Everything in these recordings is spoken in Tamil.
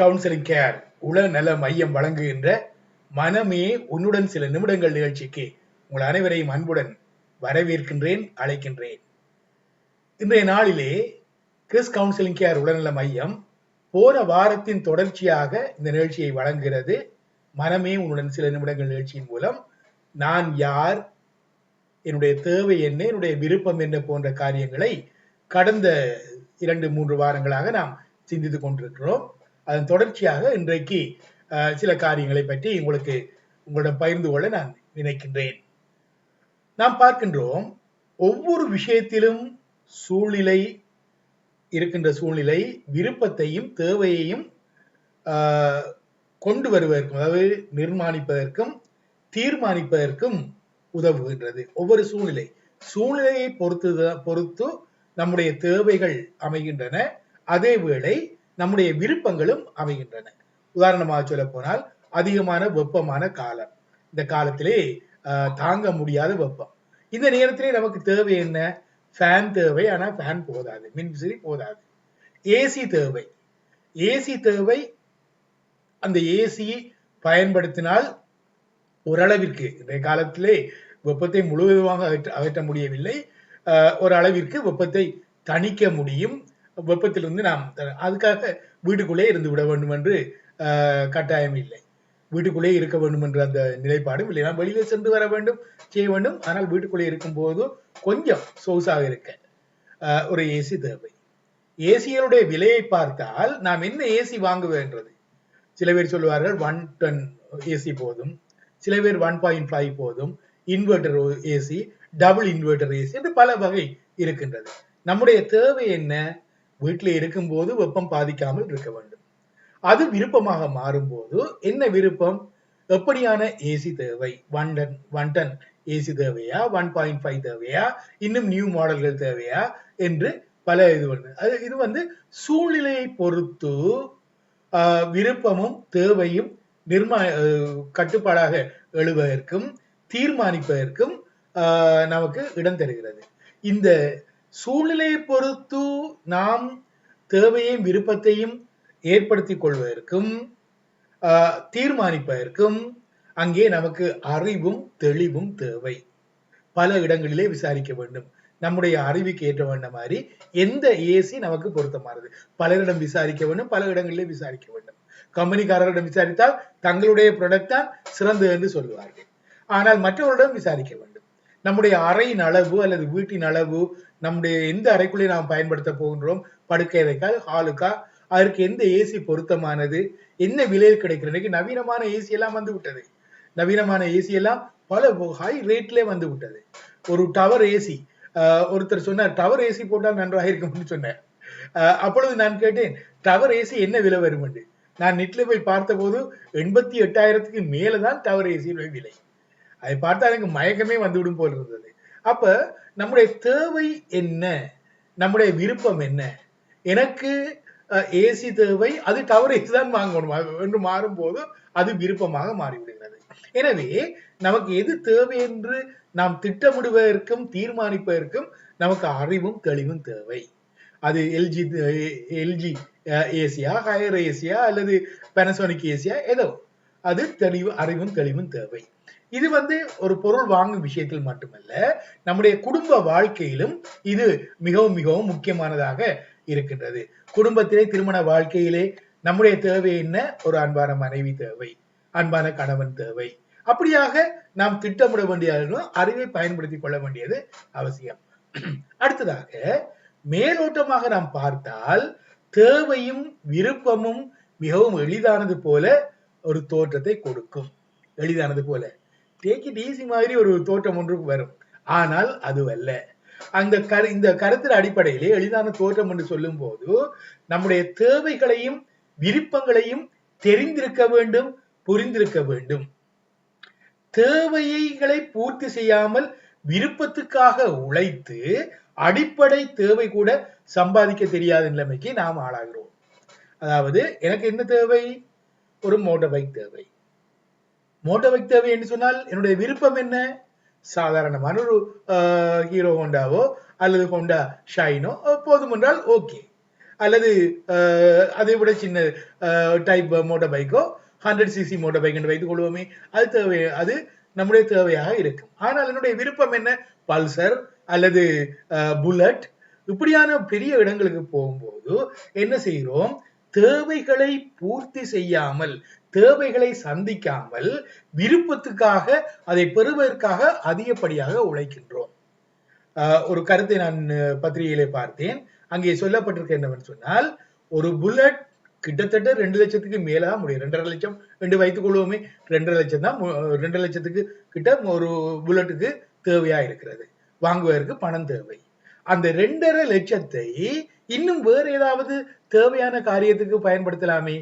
கவுன்சிலிங் கேர் உளநல மையம் வழங்குகின்ற மனமே உன்னுடன் சில நிமிடங்கள் நிகழ்ச்சிக்கு உங்கள் அனைவரையும் அன்புடன் வரவேற்கின்றேன் அழைக்கின்றேன். இன்றைய நாளிலே கிறிஸ் கவுன்சிலிங் கேர் உடல்நல மையம் போன வாரத்தின் தொடர்ச்சியாக இந்த நிகழ்ச்சியை வழங்குகிறது. மனமே உன்னுடன் சில நிமிடங்கள் நிகழ்ச்சியின் மூலம் நான் யார் என்னுடைய தேவை என்ன என்னுடைய விருப்பம் என்ன போன்ற காரியங்களை கடந்த இரண்டு மூன்று வாரங்களாக நாம் சிந்தித்துக் கொண்டிருக்கிறோம். அதன் தொடர்ச்சியாக இன்றைக்கு சில காரியங்களை பற்றி உங்களுக்கு உங்களிடம் பகிர்ந்து கொள்ள நான் நினைக்கின்றேன். நாம் பார்க்கின்றோம் ஒவ்வொரு விஷயத்திலும் சூழ்நிலை இருக்கின்ற சூழ்நிலை விருப்பத்தையும் தேவையையும் ஆஹ், கொண்டு வருவதற்கும் அதாவது நிர்மாணிப்பதற்கும் தீர்மானிப்பதற்கும் உதவுகின்றது. ஒவ்வொரு சூழ்நிலை சூழ்நிலையை பொறுத்து பொறுத்து நம்முடைய தேவைகள் அமைகின்றன. அதே வேளை நம்முடைய விருப்பங்களும் அமைகின்றன. உதாரணமாக சொல்ல போனால் அதிகமான வெப்பமான காலம். இந்த காலத்திலே தாங்க முடியாத வெப்பம். இந்த நேரத்திலே நமக்கு தேவை என்ன? ஃபேன் தேவை. ஆனா ஃபேன் போதாது. மின்விசிறி போதாது. ஏசி தேவை. ஏசி தேவை. அந்த ஏசியை பயன்படுத்தினால் ஓரளவிற்கு இன்றைய காலத்திலே வெப்பத்தை முழுவதுமாக அகற்ற அகற்ற முடியவில்லை. ஆஹ், ஒரு அளவிற்கு வெப்பத்தை தணிக்க முடியும். வெப்பத்திலிருந்து நாம் அதுக்காக வீட்டுக்குள்ளே இருந்து விட வேண்டும் என்று ஆஹ், கட்டாயம் இல்லை. வீட்டுக்குள்ளே இருக்க வேண்டும் என்ற அந்த நிலைப்பாடும் இல்லை. நாம் சென்று வர வேண்டும் செய்ய வேண்டும். ஆனால் வீட்டுக்குள்ளே இருக்கும்போது கொஞ்சம் சொகுசாக இருக்க ஒரு ஏசி தேவை. ஏசிகளுடைய விலையை பார்த்தால் நாம் என்ன ஏசி வாங்குவேன்றது சில பேர் சொல்லுவார்கள் ஒன் டென் ஏசி போதும். சில பேர் ஒன் பாயிண்ட் ஃபைவ் போதும். Inverter AC double inverter AC என்று பல வகை இருக்கின்றது. நம்முடைய தேவை என்ன? வீட்டில் இருக்கும்போது வெப்பம் பாதிக்காமல் இருக்க வேண்டும். அது விருப்பமாக மாறும்போது என்ன விருப்பம்? எப்படியான ஏசி தேவை? One ton one ton AC தேவையா? ஒன் பாயிண்ட் ஃபைவ் தேவையா? இன்னும் நியூ மாடல்கள் தேவையா? என்று பல இது வந்து அது இது வந்து சூழ்நிலையை பொறுத்து ஆஹ், விருப்பமும் தேவையும் நிர்மா கட்டுப்பாடாக எழுவதற்கும் தீர்மானிப்பதற்கும் ஆஹ், நமக்கு இடம் தருகிறது. இந்த சூழ்நிலையை பொறுத்து நாம் தேவையையும் விருப்பத்தையும் ஏற்படுத்திக் கொள்வதற்கும் ஆஹ், தீர்மானிப்பதற்கும் அங்கே நமக்கு அறிவும் தெளிவும் தேவை. பல இடங்களிலே விசாரிக்க வேண்டும். நம்முடைய அறிவுக்கு ஏற்ற வேண்ட மாதிரி எந்த ஏசி நமக்கு பொருத்தமானது? பலரிடம் விசாரிக்க வேண்டும் பல இடங்களிலே விசாரிக்க வேண்டும். கம்பெனிக்காரரிடம் விசாரித்தால் தங்களுடைய ப்ராடக்ட் தான் சிறந்தது என்று சொல்லுவார்கள். ஆனால் மற்றவர்களிடம் விசாரிக்க வேண்டும். நம்முடைய அறையின் அளவு அல்லது வீட்டின் அளவு நம்முடைய எந்த அறைக்குள்ளே நாம் பயன்படுத்த போகின்றோம்? படுக்கை அறைக்கா ஹாலுக்கா? அதற்கு எந்த ஏசி பொருத்தமானது? என்ன விலையில் கிடைக்கிறது? இன்னைக்கு நவீனமான ஏசி எல்லாம் வந்து விட்டது. நவீனமான ஏசி எல்லாம் பல ஹை ரேட்ல வந்து விட்டது. ஒரு டவர் ஏசி ஒருத்தர் சொன்னார் டவர் ஏசி போட்டால் நன்றாக இருக்கும்னு சொன்னார். ஆஹ் அப்பொழுது நான் கேட்டேன் டவர் ஏசி என்ன விலை வரும்? என்று. நான் நெட்ல போய் பார்த்தபோது எண்பத்தி எட்டாயிரத்துக்கு மேலதான் டவர் ஏசியுடைய விலை. அதை பார்த்தா எனக்கு மயக்கமே வந்துவிடும் போல் இருந்தது. அப்ப நம்முடைய தேவை என்ன? நம்முடைய விருப்பம் என்ன? எனக்கு ஏசி தேவை அது டவர் ஏசி தான் வாங்கணும். என்று மாறும்போது அது விருப்பமாக மாறிவிடுகிறது. எனவே நமக்கு எது தேவை என்று நாம் திட்டமிடுவதற்கும் தீர்மானிப்பதற்கும் நமக்கு அறிவும் தெளிவும் தேவை. அது எல்ஜி எல்ஜி ஏசியா ஹையர் ஏசியா அல்லது பெனசோனிக் ஏசியா ஏதோ. அது தெளிவு அறிவும் தெளிவும் தேவை. இது வந்து ஒரு பொருள் வாங்கும் விஷயத்தில் மட்டுமல்ல நம்முடைய குடும்ப வாழ்க்கையிலும் இது மிகவும் மிகவும் முக்கியமானதாக இருக்கின்றது. குடும்பத்திலே திருமண வாழ்க்கையிலே நம்முடைய தேவை என்ன? ஒரு அன்பான மனைவி தேவை அன்பான கணவன் தேவை. அப்படியாக நாம் திட்டமிட வேண்டிய அறிவை பயன்படுத்திக் கொள்ள வேண்டியது அவசியம். அடுத்ததாக மேலோட்டமாக நாம் பார்த்தால் தேவையும் விருப்பமும் மிகவும் எளிதானது போல ஒரு தோற்றத்தை கொடுக்கும். எளிதானது போல. டேக் இட் ஈஸி மாதிரி ஒரு தோற்றம் ஒன்று வரும். ஆனால் அது அல்ல அந்த கரு இந்த கருத்தின் அடிப்படையிலே எளிதான தோற்றம் என்று சொல்லும் போது நம்முடைய தேவைகளையும் விருப்பங்களையும் தெரிந்திருக்க வேண்டும் புரிந்திருக்க வேண்டும். தேவைகளை பூர்த்தி செய்யாமல் விருப்பத்துக்காக உழைத்து அடிப்படை தேவை கூட சம்பாதிக்க தெரியாத நிலைமைக்கு நாம் ஆளாகிறோம். அதாவது எனக்கு என்ன தேவை? ஒரு மோட்டர் பைக் தேவை. மோட்டோபைக் தேவை என்று சொன்னால் என்னுடைய விருப்பம் என்ன? சாதாரணமான ஒரு ஹீரோ ஹோண்டாவோ அல்லது ஹோண்டா ஷைனோ போதும் என்றால் ஓகே. அல்லது அதை விட சின்ன டைப் மோட்டர் பைக்கோ ஹண்ட்ரட் சிசி மோட்டர் பைக் என்று வைத்துக் கொள்வோமே அது தேவை அது நம்முடைய தேவையாக இருக்கும். ஆனால் என்னுடைய விருப்பம் என்ன? பல்சர் அல்லது புல்லட். இப்படியான பெரிய இடங்களுக்கு போகும்போது என்ன செய்கிறோம்? தேவைகளை பூர்த்தி செய்யாமல் தேவைகளை சந்திக்காமல் விருப்பத்துக்காக அதை பெறுவதற்காக அதிகப்படியாக உழைக்கின்றோம். ஆஹ் ஒரு கருத்தை நான் பத்திரிகையிலே பார்த்தேன். அங்கே சொல்லப்பட்டிருக்க என்னவென்று சொன்னால் ஒரு புல்லட் கிட்டத்தட்ட ரெண்டு லட்சத்துக்கு மேலதான் முடியும். ரெண்டரை லட்சம் ரெண்டு வைத்துக் கொள்வோமே. ரெண்டரை லட்சம் தான் ரெண்டு ரெண்டரை லட்சத்துக்கு கிட்ட ஒரு புல்லட்டுக்கு தேவையா இருக்கிறது. வாங்குவதற்கு பணம் தேவை. அந்த ரெண்டரை லட்சத்தை இன்னும் வேற ஏதாவது தேவையான காரியத்துக்கு பயன்படுத்தலாமே?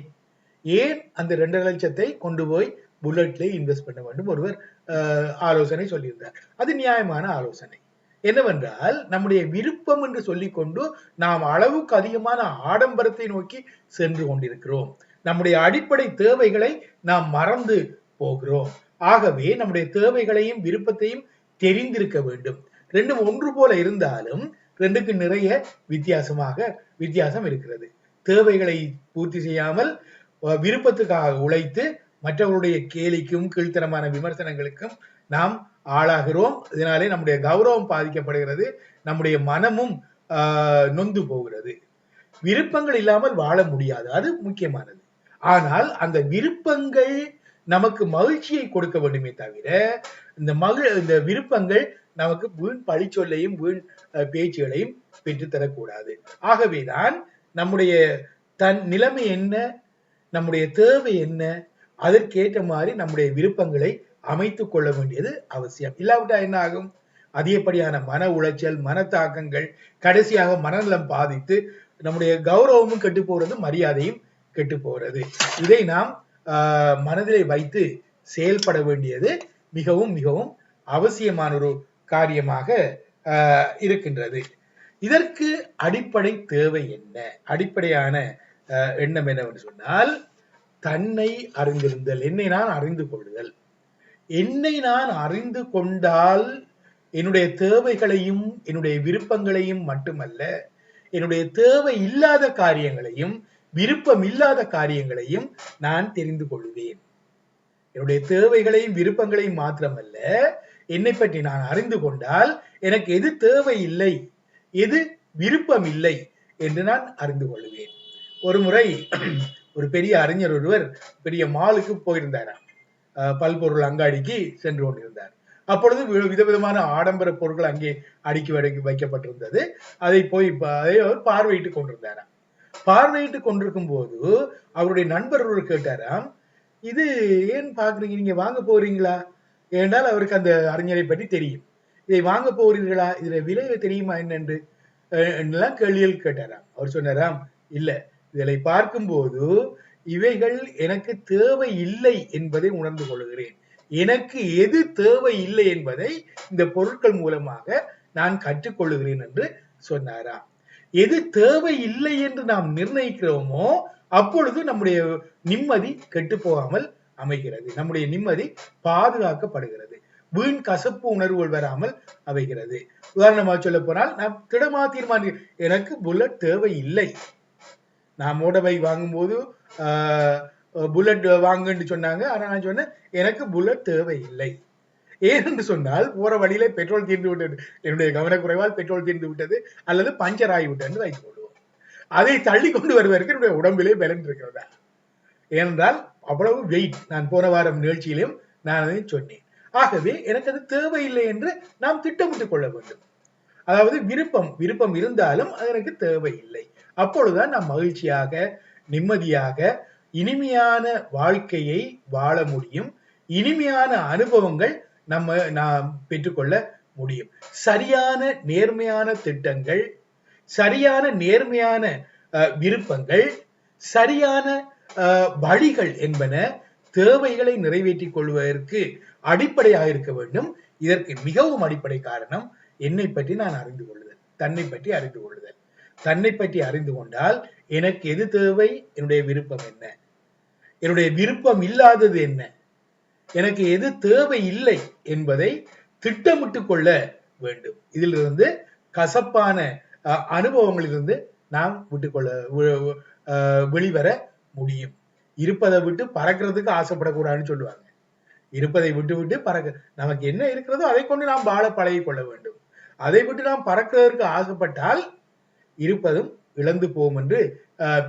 ஏன் அந்த ரெண்டு லட்சத்தை கொண்டு போய் புல்லட்ல இன்வெஸ்ட் பண்ண வேண்டும்? ஒருவர் ஆஹ், ஆலோசனை சொல்லியிருந்தார். அது நியாயமான ஆலோசனை. என்னவென்றால் நம்முடைய விருப்பம் என்று சொல்லிக்கொண்டு நாம் அளவுக்கு அதிகமான ஆடம்பரத்தை நோக்கி சென்று கொண்டிருக்கிறோம். நம்முடைய அடிப்படை தேவைகளை நாம் மறந்து போகிறோம். ஆகவே நம்முடைய தேவைகளையும் விருப்பத்தையும் தெரிந்திருக்க வேண்டும். ரெண்டும் ஒன்று போல இருந்தாலும் ரெண்டுக்கு நிறைய வித்தியாசமாக வித்தியாசம் இருக்கிறது. தேவைகளை பூர்த்தி செய்யாமல் விருப்பத்துக்காக உழைத்து மற்றவர்களுடைய கேலிக்கும் கீழ்த்தனமான விமர்சனங்களுக்கும் நாம் ஆளாகிறோம். இதனாலே நம்முடைய கௌரவம் பாதிக்கப்படுகிறது. நம்முடைய மனமும் நொந்து போகிறது. விருப்பங்கள் இல்லாமல் வாழ முடியாது. அது முக்கியமானது. ஆனால் அந்த விருப்பங்கள் நமக்கு மகிழ்ச்சியை கொடுக்க வேண்டுமே தவிர இந்த மகிழ் இந்த விருப்பங்கள் நமக்கு வீண் பழிச்சொல்லையும் வீண் பேச்சுகளையும் பெற்றுத்தரக்கூடாது. ஆகவேதான் நம்முடைய தன் நிலைமை என்ன நம்முடைய தேவை என்ன அதற்கேற்ற மாதிரி நம்முடைய விருப்பங்களை அமைத்து கொள்ள வேண்டியது அவசியம். இல்லாவிட்டால் என்ன ஆகும்? அதிகப்படியான மன உளைச்சல் மனத்தாக்கங்கள் கடைசியாக மனநலம் பாதித்து நம்முடைய கௌரவமும் கெட்டு போறது மரியாதையும் கெட்டு போகிறது இதை நாம் மனதிலே வைத்து செயல்பட வேண்டியது மிகவும் மிகவும் அவசியமான ஒரு காரியமாக இருக்கின்றது. இதற்கு அடிப்படை தேவை என்ன? அடிப்படையான எண்ணம் என்னவென்று சொன்னால் தன்னை அறிந்திருந்தல் என்னை நான் அறிந்து கொள்ளுதல். என்னை நான் அறிந்து கொண்டால் என்னுடைய தேவைகளையும் என்னுடைய விருப்பங்களையும் மட்டுமல்ல என்னுடைய தேவை இல்லாத காரியங்களையும் விருப்பம் இல்லாத காரியங்களையும் நான் தெரிந்து கொள்வேன். என்னுடைய தேவைகளையும் விருப்பங்களையும் மாத்திரமல்ல என்னை பற்றி நான் அறிந்து கொண்டால் எனக்கு எது தேவை இல்லை? எது விருப்பம் இல்லை என்று நான் அறிந்து கொள்வேன். ஒரு முறை ஒரு பெரிய அறிஞர் ஒருவர் பெரிய மாலுக்கு போயிருந்தாராம் பல்பொருள் அங்காடிக்கு சென்று கொண்டிருந்தார். அப்பொழுது வி- விதவிதமான ஆடம்பர பொருட்கள் அங்கே அடுக்கி வடக்கி வைக்கப்பட்டிருந்தது. அதை போய் அதை அவர் பார்வையிட்டு கொண்டிருந்தாராம் பார்வையிட்டு கொண்டிருக்கும் போது அவருடைய நண்பர் ஒருவர் கேட்டாராம் இது ஏன் பாக்குறீங்க நீங்க வாங்க போறீங்களா? ஏனால் அவருக்கு அந்த அறிஞரை பற்றி தெரியும். இதை வாங்க போகிறீர்களா? இதுல விலை தெரியுமா என்னென்று? அஹ், என்றெல்லாம் கேட்டாராம். அவர் சொன்னாராம் இல்ல. இதை பார்க்கும்போது இவைகள் எனக்கு தேவை இல்லை என்பதை உணர்ந்து கொள்கிறேன். எனக்கு எது தேவை இல்லை என்பதை இந்த பொருட்கள் மூலமாக நான் கற்றுக்கொள்ளுகிறேன் என்று சொன்னாராம். எது தேவை இல்லை என்று நாம் நிர்ணயிக்கிறோமோ அப்பொழுது நம்முடைய நிம்மதி கெட்டு போகாமல் அமைகிறது. நம்முடைய நிம்மதி பாதுகாக்கப்படுகிறது. வீண் கசப்பு உணர்வுகள் வராமல் அமைகிறது உதாரணமாக சொல்ல போனால் நாம் திடமா தீர்மானி எனக்கு புல்லட் தேவை இல்லை நான் மோட்டார் பைக் வாங்கும்போது புல்லட் வாங்குன்னு சொன்னாங்க. ஆனா நான் சொன்னேன் எனக்கு புல்லட் தேவை இல்லை ஏனென்று சொன்னால் போற வழியில பெட்ரோல் தீர்ந்து விட்டது. என்னுடைய கவனக்குறைவால் பெட்ரோல் தீர்ந்து விட்டது. அல்லது பஞ்சர் ஆகிவிட்டது வைத்துக் கொள்வோம். அதை தள்ளி கொண்டு வருவதற்கு என்னுடைய உடம்பிலே பலன் இருக்கிறதா? ஏனென்றால் அவ்வளவு வெயிட் நான் போன வாரம் நிகழ்ச்சியிலும் நான் அதை சொன்னேன். ஆகவே எனக்கு அது தேவையில்லை என்று நாம் திட்டமிட்டுக் கொள்ள வேண்டும். அதாவது விருப்பம் விருப்பம் இருந்தாலும் அது எனக்கு தேவையில்லை. அப்பொழுதுதான் நாம் மகிழ்ச்சியாக நிம்மதியாக இனிமையான வாழ்க்கையை வாழ முடியும். இனிமையான அனுபவங்கள் நம்ம நாம் பெற்றுக்கொள்ள முடியும். சரியான நேர்மையான திட்டங்கள் சரியான நேர்மையான அஹ், விருப்பங்கள் சரியான அஹ், வழிகள் என்பன தேவைகளை நிறைவேற்றிக் கொள்வதற்கு அடிப்படையாக இருக்க வேண்டும். இதற்கு மிகவும் அடிப்படை காரணம் என்னை பற்றி நான் அறிந்து கொள்ளுதல் தன்னை பற்றி அறிந்து கொள்ளுதல். தன்னை பற்றி அறிந்து கொண்டால் எனக்கு எது தேவை? என்னுடைய விருப்பம் என்ன? என்னுடைய விருப்பம் இல்லாதது என்ன? எனக்கு எது தேவை இல்லை என்பதை திட்டமிட்டுக் கொள்ள வேண்டும். இதிலிருந்து கசப்பான அஹ், அனுபவங்களிலிருந்து நாம் விட்டுக்கொள்ள ஆஹ் வெளிவர முடியும். இருப்பதை விட்டு பறக்கிறதுக்கு ஆசைப்படக்கூடாதுன்னு சொல்லுவாங்க. இருப்பதை விட்டு விட்டு பறக்க நமக்கு என்ன இருக்கிறதோ அதை கொண்டு நாம் வாழ பழகி கொள்ள வேண்டும். அதை விட்டு நாம் பறக்கிறதற்கு ஆசைப்பட்டால் இருப்பதும் இழந்து போகும் என்று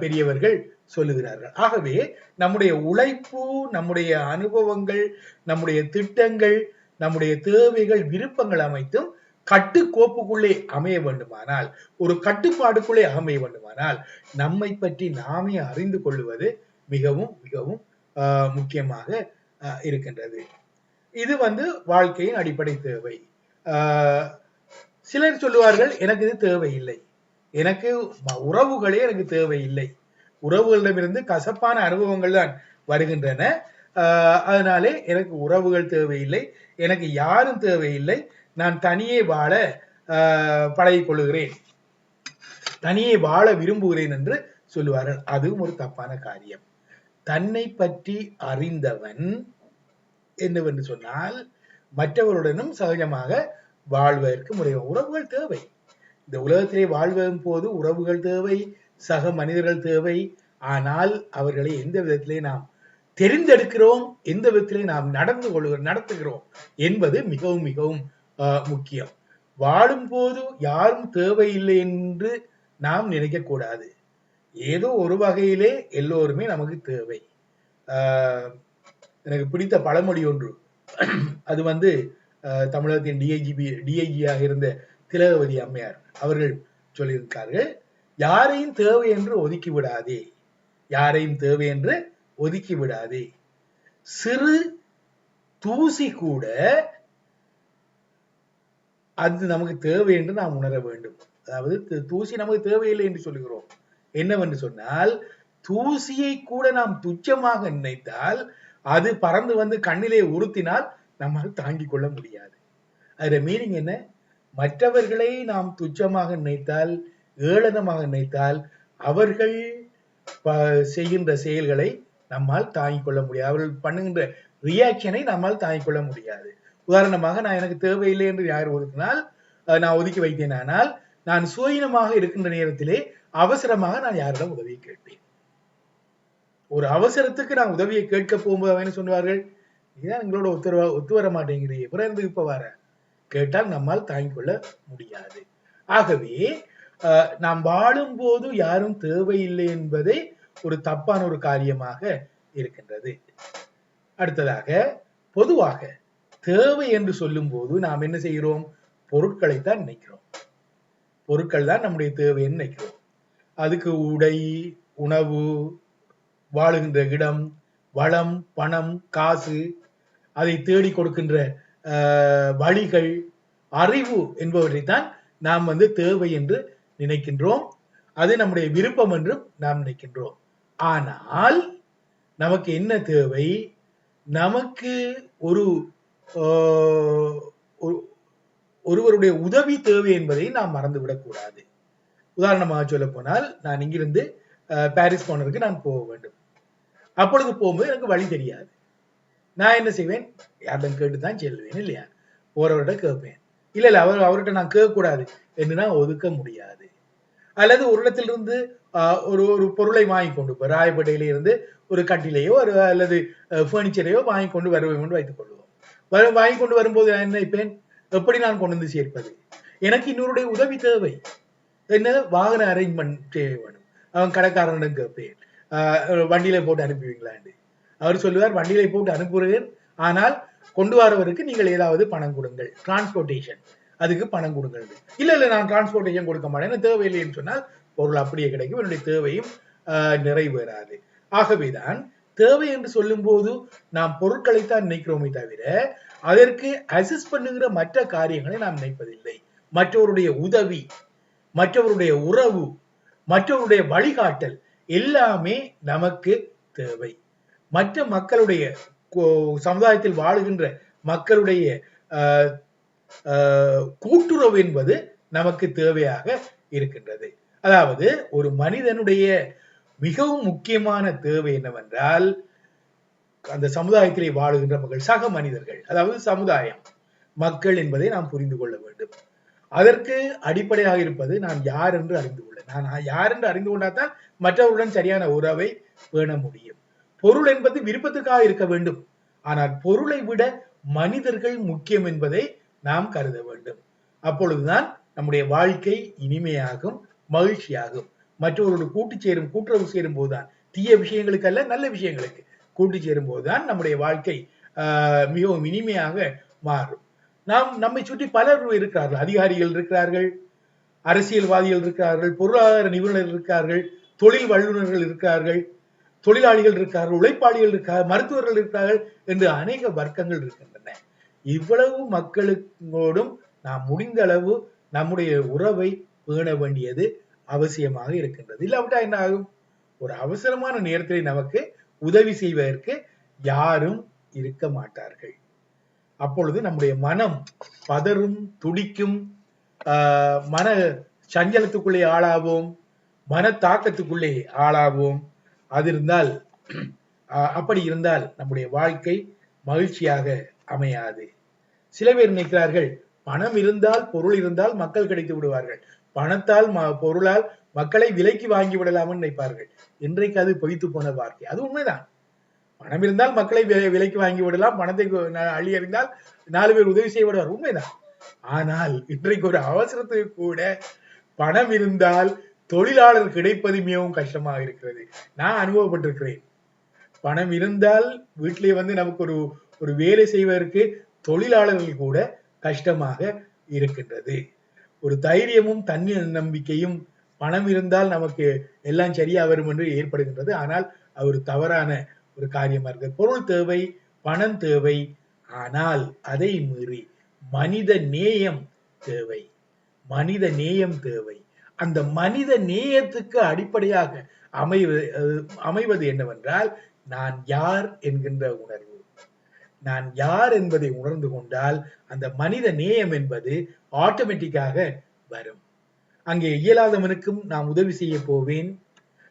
பெரியவர்கள் சொல்லுகிறார்கள். ஆகவே நம்முடைய உழைப்பு நம்முடைய அனுபவங்கள் நம்முடைய திட்டங்கள் நம்முடைய தேவைகள் விருப்பங்கள் அமைத்தும் கட்டுக்கோப்புக்குள்ளே அமைய வேண்டுமானால் ஒரு கட்டுப்பாடுக்குள்ளே அமைய வேண்டுமானால் நம்மை பற்றி நாமே அறிந்து கொள்வது மிகவும் மிகவும் ஆஹ், முக்கியமாக இருக்கின்றது. இது வந்து வாழ்க்கையின் அடிப்படை தேவை. ஆஹ், சிலர் சொல்லுவார்கள் எனக்கு இது தேவையில்லை. எனக்கு உறவுகளே எனக்கு தேவையில்லை. உறவுகளிடமிருந்து கசப்பான அனுபவங்கள் தான் வருகின்றன. அதனாலே எனக்கு உறவுகள் தேவையில்லை. எனக்கு யாரும் தேவையில்லை. நான் தனியே வாழ ஆஹ் பழகிக்கொள்கிறேன் தனியே வாழ விரும்புகிறேன் என்று சொல்லுவார்கள். அதுவும் ஒரு தப்பான காரியம். தன்னை பற்றி அறிந்தவன் என்னவென்று சொன்னால் மற்றவருடனும் சகஜமாக வாழ்வதற்கு முறை உறவுகள் தேவை. இந்த உலகத்திலே வாழ்வதும் போது உறவுகள் தேவை சக மனிதர்கள் தேவை. ஆனால் அவர்களை எந்த விதத்திலே நாம் தெரிந்தெடுக்கிறோம் எந்த விதத்திலே நாம் நடந்து கொள்கிறோம் நடத்துகிறோம் என்பது மிகவும் மிகவும் ஆஹ், முக்கியம். வாழும் போது யாரும் தேவையில்லை என்று நாம் நினைக்கக்கூடாது. ஏதோ ஒரு வகையிலே எல்லோருமே நமக்கு தேவை. எனக்கு பிடித்த பழமொழி ஒன்று. அது வந்து தமிழகத்தின் டிஐஜிபி டிஐஜியாக இருந்த திலகவதி அம்மையார் அவர்கள் சொல்லியிருக்கார்கள் யாரையும் தேவை என்று ஒதுக்கி விடாதே. யாரையும் தேவை என்று ஒதுக்கி விடாதே. சிறு தூசி கூட அது நமக்கு தேவை என்று நாம் உணர வேண்டும். அதாவது தூசி நமக்கு தேவையில்லை என்று சொல்லுகிறோம். என்னவென்று சொன்னால் தூசியை கூட நாம் துச்சமாக நினைத்தால் அது பறந்து வந்து கண்ணிலே உறுத்தினால் நம்மால் தாங்கிக் கொள்ள முடியாது. அதுல மீனிங் என்ன? மற்றவர்களை நாம் துச்சமாக நினைத்தால் ஏளனமாக நினைத்தால் அவர்கள் ப- செய்கின்ற செயல்களை நம்மால் தாங்கிக் கொள்ள முடியாது. அவர்கள் பண்ணுகின்ற ரியாக்ஷனை நம்மால் தாங்கிக் கொள்ள முடியாது. உதாரணமாக நான் எனக்கு தேவையில்லை என்று யார் ஒதுக்கினால் நான் ஒதுக்கி வைத்தேன். ஆனால் நான் சுயினமாக இருக்கின்ற நேரத்திலே அவசரமாக நான் யாரிடம் உதவியை கேட்பேன்? ஒரு அவசரத்துக்கு நான் உதவியை கேட்க போகும்போது சொன்னார்கள் என்ன நீதான் எங்களோட ஒத்து வர ஒத்து வர இருந்து பிறகு இப்ப வர? கேட்டால் நம்மால் தாங்கிக் கொள்ள முடியாது. ஆகவே அஹ், நாம் வாழும் போது யாரும் தேவையில்லை என்பதே ஒரு தப்பான ஒரு காரியமாக இருக்கின்றது. அடுத்ததாக பொதுவாக தேவை என்று சொல்லும் போது நாம் என்ன செய்கிறோம்? பொருட்களைத்தான் நினைக்கிறோம். பொருட்கள் தான் நம்முடைய தேவைன்னு நினைக்கிறோம். அதுக்கு உடை உணவு வாழுகின்ற இடம் வளம் பணம் காசு அதை தேடி கொடுக்கின்ற வழிகள் அறிவு என்பவற்றைத்தான் நாம் வந்து தேவை என்று நினைக்கின்றோம். அது நம்முடைய விருப்பம் என்றும் நாம் நினைக்கின்றோம். ஆனால் நமக்கு என்ன தேவை? நமக்கு ஒரு ஒரு- ஒருவருடைய உதவி தேவை என்பதை நாம் மறந்துவிடக் கூடாது. உதாரணமாக சொல்ல போனால் நான் இங்கிருந்து பாரிஸ் போனதுக்கு நான் போக வேண்டும். அப்பொழுது போகும்போது எனக்கு வழி தெரியாது. நான் என்ன செய்வேன்? யாரிடம் கேட்டு தான் செல்வேன் இல்லையா? போறவர்கிட்ட கேட்பேன். இல்ல இல்ல அவர் அவர்கிட்ட நான் கேட்கக்கூடாது என்று நான் ஒதுக்க முடியாது. அல்லது ஒரு இடத்திலிருந்து ஆஹ், ஒரு ஒரு பொருளை வாங்கி கொண்டு போய் ராயப்பேட்டையில இருந்து ஒரு கட்டிலையோ ஒரு அல்லது ஃபர்னிச்சரையோ வாங்கி கொண்டு வருவேன் என்று வைத்துக் கொள்வோம். வரும் வாங்கி கொண்டு வரும்போது நான் என்ன இப்பேன் எப்படி நான் கொண்டு வந்து சேர்ப்பது? எனக்கு இன்னொருடைய உதவி தேவை. என்ன வாகன அரேஞ்ச்மெண்ட் செய்ய வேணும். அவன் கடைக்காரனிடம் கேட்பேன். வண்டியில போட்டு அனுப்புவீங்களான்னு அவர் சொல்லுவார் வண்டியில போட்டு அனுப்புகிறேன். ஆனால் கொண்டு வரவருக்கு நீங்கள் ஏதாவது பணம் கொடுங்கள். டிரான்ஸ்போர்ட்டேஷன் அதுக்கு பணம் கொடுங்கள். இல்ல இல்ல நான் டிரான்ஸ்போர்ட்டேஷன் கொடுக்க மாட்டேன். தேவையில்லைன்னு சொன்னால் பொருள் அப்படியே கிடைக்கும். என்னுடைய தேவையும் ஆஹ் நிறைவேறாது. ஆகவேதான் தேவை என்று சொல்லும்போது நாம் பொருட்களைத்தான் நினைக்கிறோமே தவிர அதற்கு அசிஸ்ட் பண்ணுகிற மற்ற காரியங்களை நாம் நினைப்பதில்லை. மற்றவருடைய உதவி மற்றவருடைய உறவு மற்றவருடைய வழிகாட்டல் எல்லாமே நமக்கு தேவை. மற்ற மக்களுடைய கோ- சமுதாயத்தில் வாழுகின்ற மக்களுடைய கூட்டுறவு என்பது நமக்கு தேவையாக இருக்கின்றது. அதாவது ஒரு மனிதனுடைய மிகவும் முக்கியமான தேவை என்னவென்றால் அந்த சமுதாயத்திலே வாழுகின்ற மக்கள் சக மனிதர்கள் அதாவது சமுதாயம் மக்கள் என்பதை நாம் புரிந்து கொள்ள வேண்டும். அதற்கு அடிப்படையாக இருப்பது நான் யார் என்று அறிந்து கொள்ள. நான் யார் என்று அறிந்து கொண்டாதான் மற்றவர்களுடன் சரியான உறவை பேண முடியும். பொருள் என்பது விருப்பத்துக்காக இருக்க வேண்டும். ஆனால் பொருளை விட மனிதர்கள் முக்கியம் என்பதை நாம் கருத வேண்டும். அப்பொழுதுதான் நம்முடைய வாழ்க்கை இனிமையாகும் மகிழ்ச்சியாகும். மற்றவர்களோடு கூட்டு சேரும் கூட்டுறவு சேரும் போதுதான் தீய விஷயங்களுக்கு அல்ல நல்ல விஷயங்களுக்கு கூட்டு சேரும் போதுதான் நம்முடைய வாழ்க்கை மிகவும் இனிமையாக மாறும். நாம் நம்மை சுற்றி பலர் இருக்கிறார்கள். அதிகாரிகள் இருக்கிறார்கள் அரசியல்வாதிகள் இருக்கிறார்கள் பொருளாதார நிபுணர்கள் இருக்கிறார்கள் தொழில் வல்லுநர்கள் இருக்கிறார்கள் தொழிலாளிகள் இருக்கிறார்கள் உழைப்பாளிகள் இருக்கிறார்கள் மருத்துவர்கள் இருக்கிறார்கள் என்று அநேக வர்க்கங்கள் இருக்கின்றன. இவ்வளவு மக்களுக்கோடும் நாம் முடிந்த அளவு நம்முடைய உறவை பேண வேண்டியது அவசியமாக இருக்கின்றது. இல்லாவிட்டா என்ன ஆகும்? ஒரு அவசரமான நேரத்தில் நமக்கு உதவி செய்வதற்கு யாரும் இருக்க மாட்டார்கள். அப்பொழுது நம்முடைய மனம் பதறும் துடிக்கும் ஆஹ், மன சஞ்சலத்துக்குள்ளே ஆளாவோம் மன தாக்கத்துக்குள்ளே ஆளாவோம். அது இருந்தால் அப்படி இருந்தால் நம்முடைய வாழ்க்கை மகிழ்ச்சியாக அமையாது. சில பேர் நினைக்கிறார்கள் பணம் இருந்தால் பொருள் இருந்தால் மக்கள் கிடைத்து விடுவார்கள். பணத்தால் ம- பொருளால் மக்களை விலைக்கு வாங்கி விடலாம்னு நினைப்பார்கள். இன்றைக்கு அது பொய்த்து போன வார்த்தை. அது உண்மைதான். பணம் இருந்தால் மக்களை விலைக்கு வாங்கி விடலாம். பணத்தை அள்ளி அறிந்தால் நாலு பேர் உதவி செய்ய விடுவார். உண்மைதான். ஆனால் இன்றைக்கு ஒரு அவசரத்துக்கு கூட பணம் இருந்தால் தொழிலாளர் கிடைப்பது மிகவும் கஷ்டமாக இருக்கிறது. நான் அனுபவப்பட்டிருக்கிறேன். பணம் இருந்தால் வீட்டிலே வந்து நமக்கு ஒரு ஒரு வேலை செய்வதற்கு தொழிலாளர்கள் கூட கஷ்டமாக இருக்கின்றது. ஒரு தைரியமும் தன்னி நம்பிக்கையும் பணம் இருந்தால் நமக்கு எல்லாம் சரியா வரும் என்று ஏற்படுகின்றது. ஆனால் அவர் தவறான ஒரு காரியமா இருக்கு பொருள் தேவை பணம் தேவை ஆனால் அதை மீறி மனித நேயம் தேவை. மனித நேயம் தேவை. அந்த மனித நேயத்துக்கு அடிப்படையாக அமைவது அஹ், அமைவது என்னவென்றால் நான் யார் என்கின்ற உணர்வு. நான் யார் என்பதை உணர்ந்து கொண்டால் அந்த மனித நேயம் என்பது ஆட்டோமேட்டிக்காக வரும். அங்கே இயலாதவனுக்கும் நான் உதவி செய்ய போவேன்.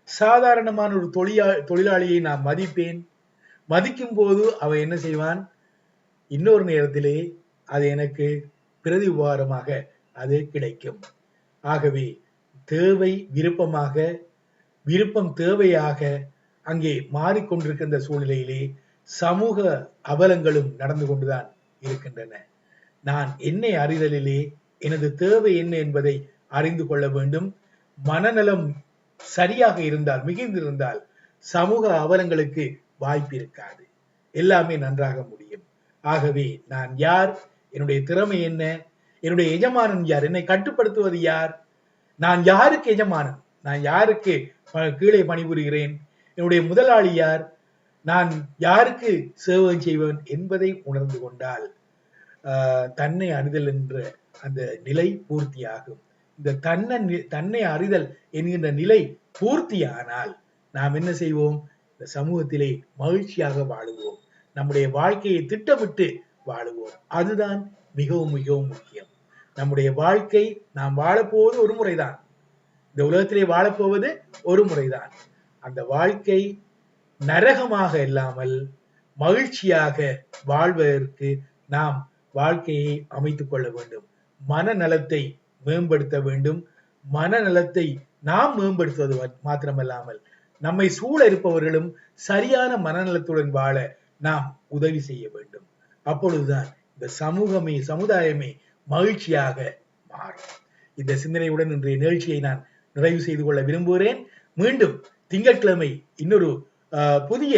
சாதாரணமான ஒரு தொழிலா தொழிலாளியை நான் மதிப்பேன். மதிக்கும் போது அவன் என்ன செய்வான்? இன்னொரு நேரத்திலே அது எனக்கு பிரதி உபகாரமாக அது கிடைக்கும். ஆகவே தேவை விருப்பமாக விருப்பம் தேவையாக அங்கே மாறிக்கொண்டிருக்கின்ற சூழ்நிலையிலே சமூக அவலங்களும் நடந்து கொண்டுதான் இருக்கின்றன. நான் என்னை அறிதலிலே எனது தேவை என்ன என்பதை அறிந்து கொள்ள வேண்டும். மனநலம் சரியாக இருந்தால் மிகுந்திருந்தால் சமூக அவலங்களுக்கு வாய்ப்பு இருக்காது. எல்லாமே நன்றாக முடியும். ஆகவே நான் யார்? என்னுடைய திறமை என்ன? என்னுடைய எஜமானன் யார்? என்னை கட்டுப்படுத்துவது யார்? நான் யாருக்கு எஜமானன்? நான் யாருக்கு கீழே பணிபுரிகிறேன்? என்னுடைய முதலாளி யார்? நான் யாருக்கு சேவகம் செய்வேன் என்பதை உணர்ந்து கொண்டால் ஆஹ், தன்னை அறிதல் என்ற அந்த நிலை பூர்த்தியாகும். இந்த தன்னை தன்னை அறிதல் என்கின்ற நிலை பூர்த்தியானால் நாம் என்ன செய்வோம்? இந்த சமூகத்திலே மகிழ்ச்சியாக வாழுவோம். நம்முடைய வாழ்க்கையை திட்டமிட்டு வாழுவோம். அதுதான் மிகவும் மிகவும் முக்கியம். நம்முடைய வாழ்க்கை நாம் வாழப்போவது ஒரு முறைதான். இந்த உலகத்திலே வாழப்போவது ஒரு முறைதான். அந்த வாழ்க்கை நரகமாக இல்லாமல் மகிழ்ச்சியாக வாழ்வதற்கு நாம் வாழ்க்கையை அமைத்துக் கொள்ள வேண்டும். மனநலத்தை மேம்படுத்த வேண்டும். மனநலத்தை நாம் மேம்படுத்துவது மாத்திரமல்லாமல் நம்மை சூழ இருப்பவர்களும் சரியான மனநலத்துடன் வாழ நாம் உதவி செய்ய வேண்டும். அப்பொழுதுதான் இந்த சமூகமே சமுதாயமே மகிழ்ச்சியாக மாறும். இந்த சிந்தனையுடன் இன்றைய நிகழ்ச்சியை நான் நிறைவு செய்து கொள்ள விரும்புகிறேன். மீண்டும் திங்கட்கிழமை இன்னொரு அஹ், புதிய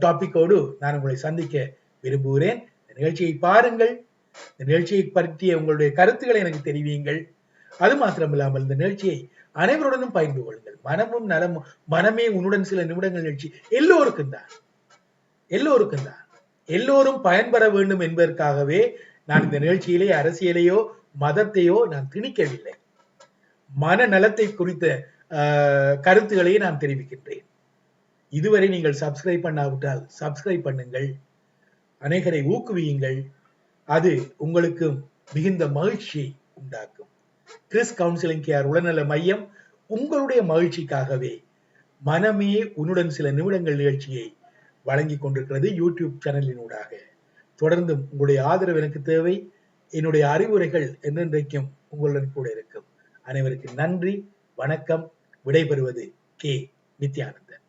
டாபிக்கோடு நான் உங்களை சந்திக்க விரும்புகிறேன். நிகழ்ச்சியை பாருங்கள். இந்த நிகழ்ச்சியை பற்றிய உங்களுடைய கருத்துக்களை எனக்கு தெரிவியுங்கள். அது மாத்திரமில்லாமல் இந்த நிகழ்ச்சியை அனைவருடனும் பகிர்ந்து கொள்ளுங்கள். மனமும் நலமும் மனமே உன்னுடன் சில நிமிடங்கள் நிகழ்ச்சி. எல்லோருக்கும் தான். எல்லோருக்கும் தான். எல்லோரும் பயன்பெற வேண்டும் என்பதற்காகவே நான் இந்த நிகழ்ச்சியிலே அரசியலையோ மதத்தையோ நான் திணிக்கவில்லை. மனநலத்தை குறித்த ஆஹ், கருத்துக்களை நான் தெரிவிக்கின்றேன். இதுவரை நீங்கள் சப்ஸ்கிரைப் பண்ணாவிட்டால் சப்ஸ்கிரைப் பண்ணுங்கள். அநேகரை ஊக்குவியுங்கள். அது உங்களுக்கு மிகுந்த மகிழ்ச்சியை உண்டாக்கும். கிறிஸ் கவுன்சிலிங் கேர் உடல்நல மையம் உங்களுடைய மகிழ்ச்சிக்காகவே மனமே உன்னுடன் சில நிமிடங்கள் நிகழ்ச்சியை வழங்கிக் கொண்டிருக்கிறது யூடியூப் சேனலினூடாக தொடர்ந்தும் உங்களுடைய ஆதரவு எனக்கு தேவை. என்னுடைய அறிவுரைகள் என்றென்றைக்கும் உங்களுடன் கூட இருக்கும். அனைவருக்கும் நன்றி. வணக்கம். விடைபெறுவது கே. நித்யானந்தன்.